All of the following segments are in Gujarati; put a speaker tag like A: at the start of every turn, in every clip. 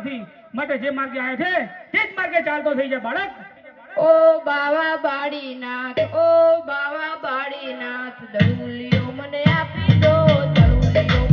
A: નથી માટે જે માર્ગે આવે છે, તે જ માર્ગે ચાલતો થઈ જાય બાળક.
B: ઓ બાવા બાડીનાથ ઓ બાવા બાડીનાથ દરુલિયો મને આપી દો દરુલિયો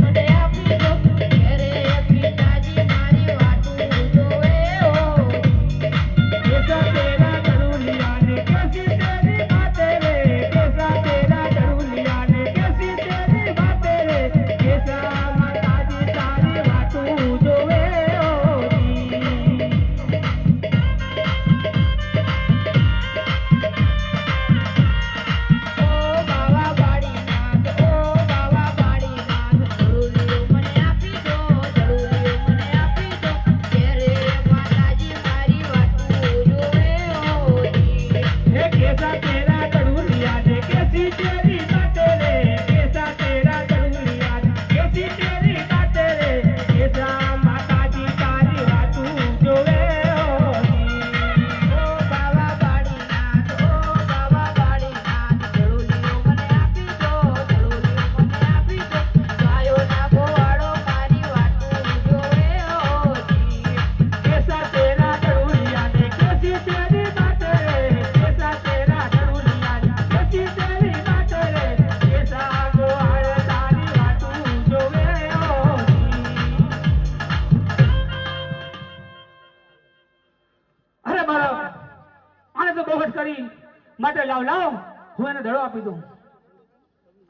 B: આપી
A: દઉં.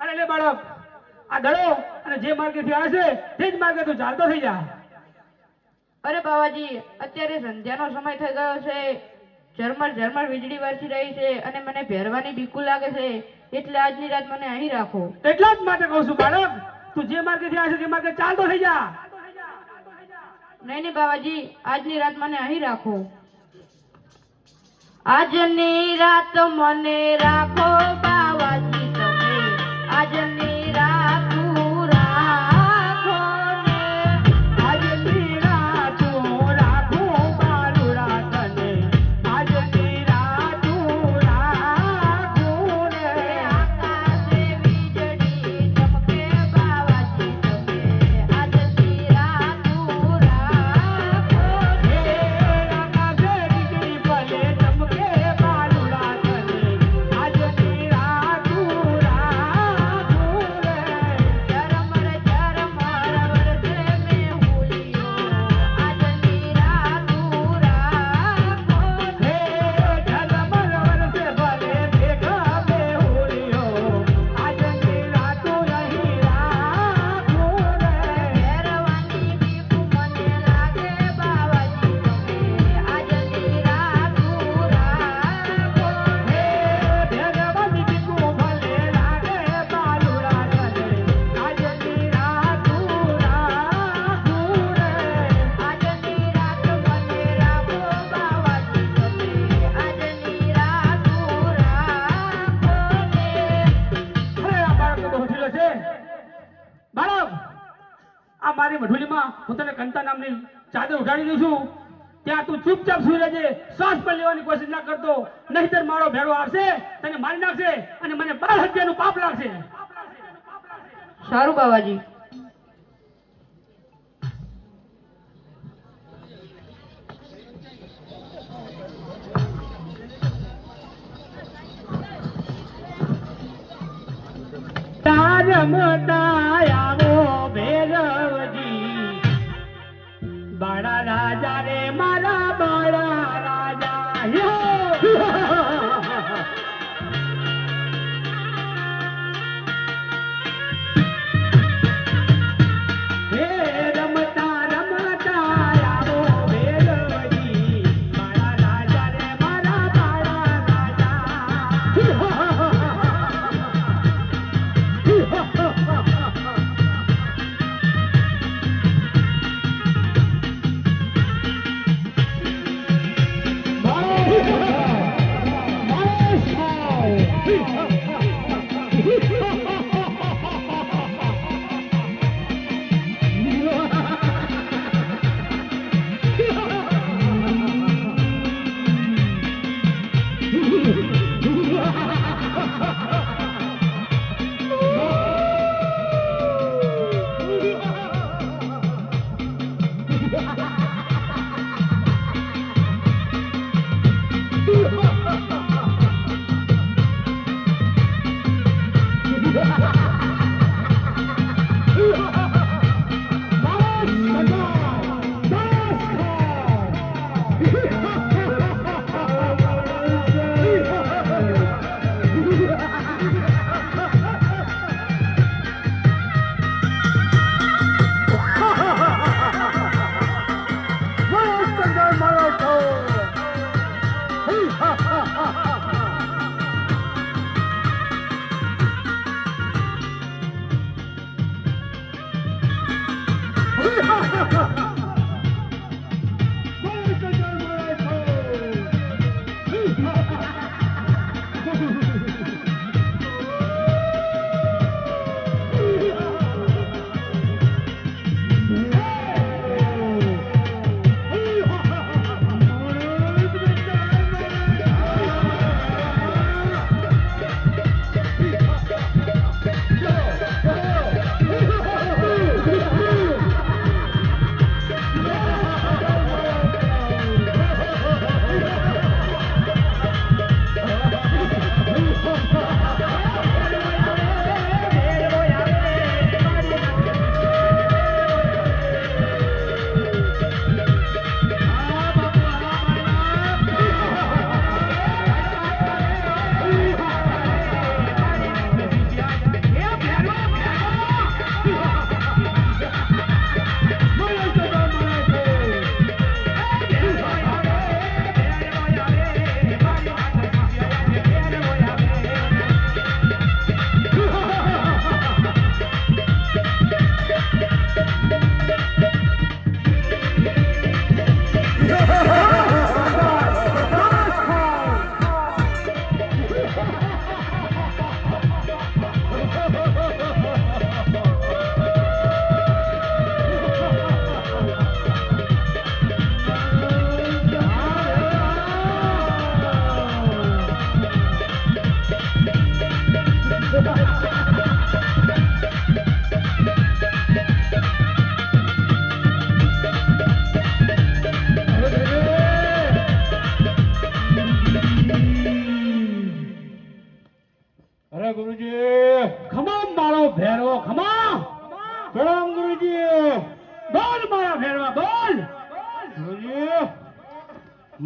A: અને લે બાળક આ દડો અને જે માર્ગેથી આવે છે તે જ માર્ગે તું ચાલતો થઈ જા.
B: અરે બાવાજી અત્યારે સંધ્યાનો સમય થઈ ગયો છે. ઝરમર ઝરમર વીજળી વરસી રહી છે અને મને પહેરવાની બીકુ લાગે છે. એટલે આજની રાત મને અહીં રાખો.
A: એટલા જ માટે કહું છું બાળક તું જે માર્ગે થી આવશે તે માર્ગે ચાલતો થઈ જા.
B: નહીં નહીં બાવાજી આજની રાત મને અહીં રાખો. આજની રાત મને રાખો બાવાજી તમે આજની રાત
A: મારી વઢુલીમાં હું તને કંતા નામની ચાદર ઉઠાડી દઉં છું. ત્યાં તું ચૂપચાપ સુઈ રહેજે. શ્વાસ પણ લેવાની કોશિશ ના કરતો. નહીતર મારો ભેડો આવશે તને મારી નાખશે અને મને બાળ હત્યાનું પાપ લાગશે.
B: સારું બાવાજી.
A: રમતા આવો રાજા રે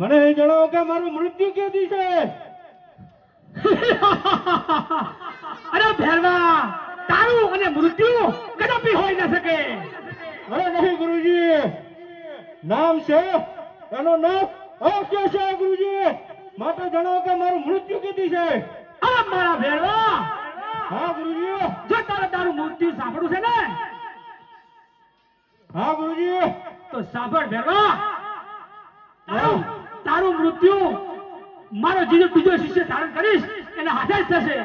C: મને જણાવો કે મારું મૃત્યુ ક્યાંથી છે?
A: અરે ભેરવા તારું અને મૃત્યુ કદાપી હોઈ ન શકે.
C: અરે નહીં ગુરુજી. નામ છે એનો નામ અવશ્ય છે ગુરુજી. માટે જણાવો કે મારું મૃત્યુ કેદી છે?
A: આ મારા ભેરવા.
C: હા ગુરુજી.
A: જો તારે તારું મૃત્યુ સાંભળું છે ને
C: હા ગુરુજી.
A: તો સાંભળ ભેરવા. તારું તારું મૃત્યુ મારો જીજો બીજો શિષ્ય ધારણ કરીશ એને હાથે જ થશે.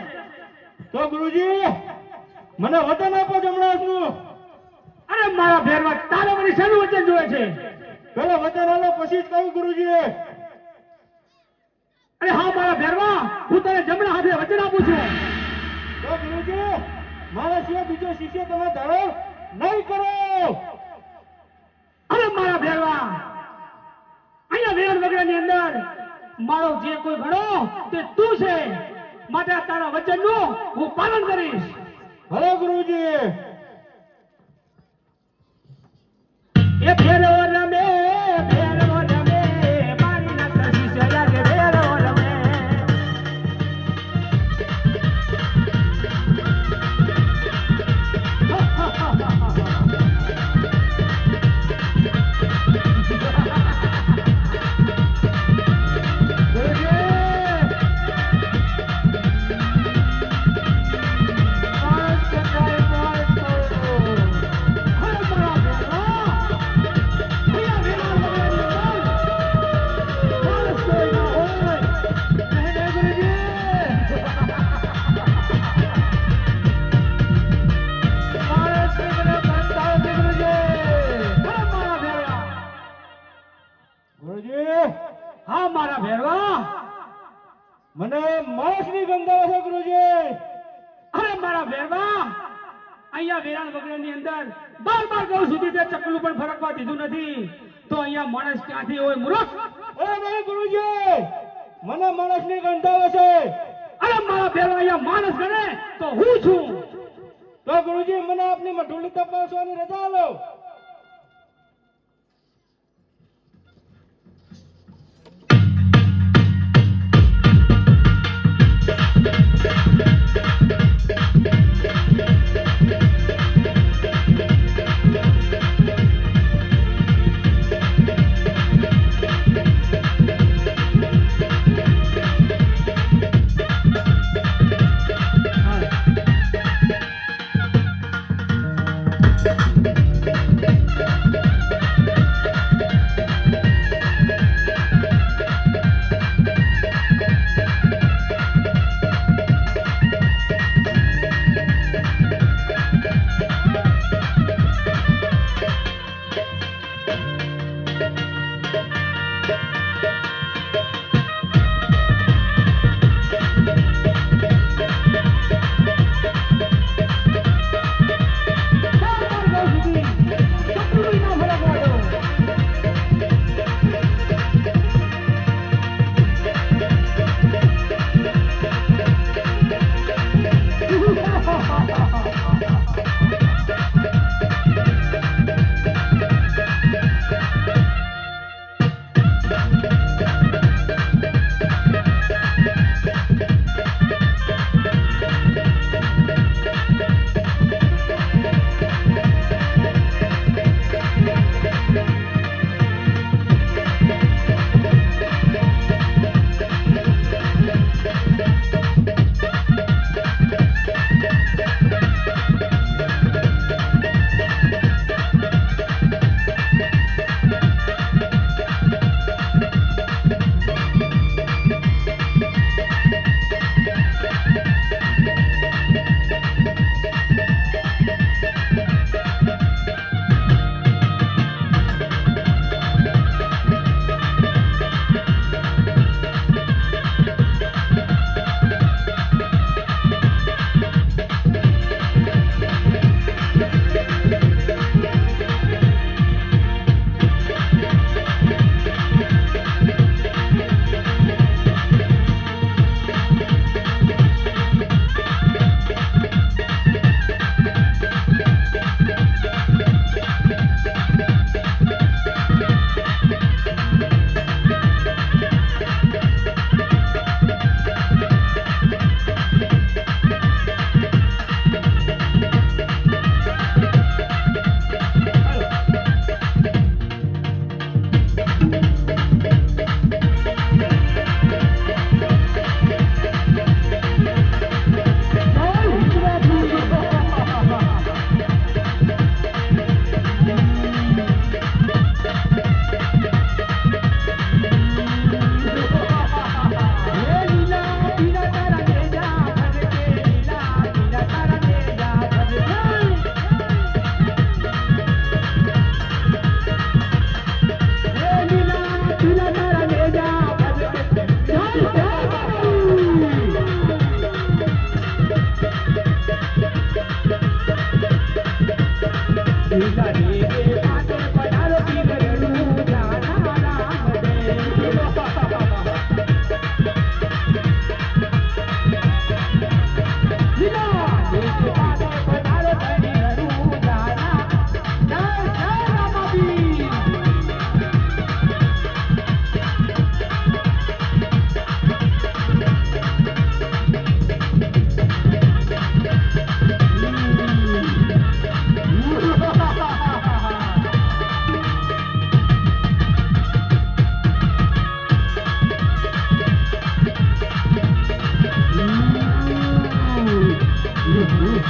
C: તો ગુરુજી મને વચન આપો જમણાસનું
A: અરે મારા ભેરવા તારે મને શેનું વચન જોવે છે?
C: પેલા વચન આલો પછી જ કહું ગુરુજી
A: અરે હા મારા ભેરવા હું તને જમણા હાથે વચન આપું છું.
C: તો ગુરુજી મારા સિવાય બીજો શિષ્ય તમે ધારણ નહીં કરો
A: અરે મારા ભેરવા વગરની અંદર મારો જે કોઈ ગણો તે તું છે. માટે તારા વચનનું હું પાલન કરીશ.
C: હલો ગુરુજી.
A: એ ભેરવો બાર સુધી તે ચકલું પણ ફરકવા દીધું નથી. તો અહીંયા માણસ ક્યાંથી હોય મૂર્ખ
C: અરે નહીં ગુરુજી. મને માણસની ગંધાવે છે.
A: અરે મારા ભેરો અહીંયા માણસ ગણે તો હું છું.
C: તો ગુરુજી મને આપની મઠુલી તપાસવાની રજા આલો.
A: બાર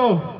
C: અરે તમે કોણ છો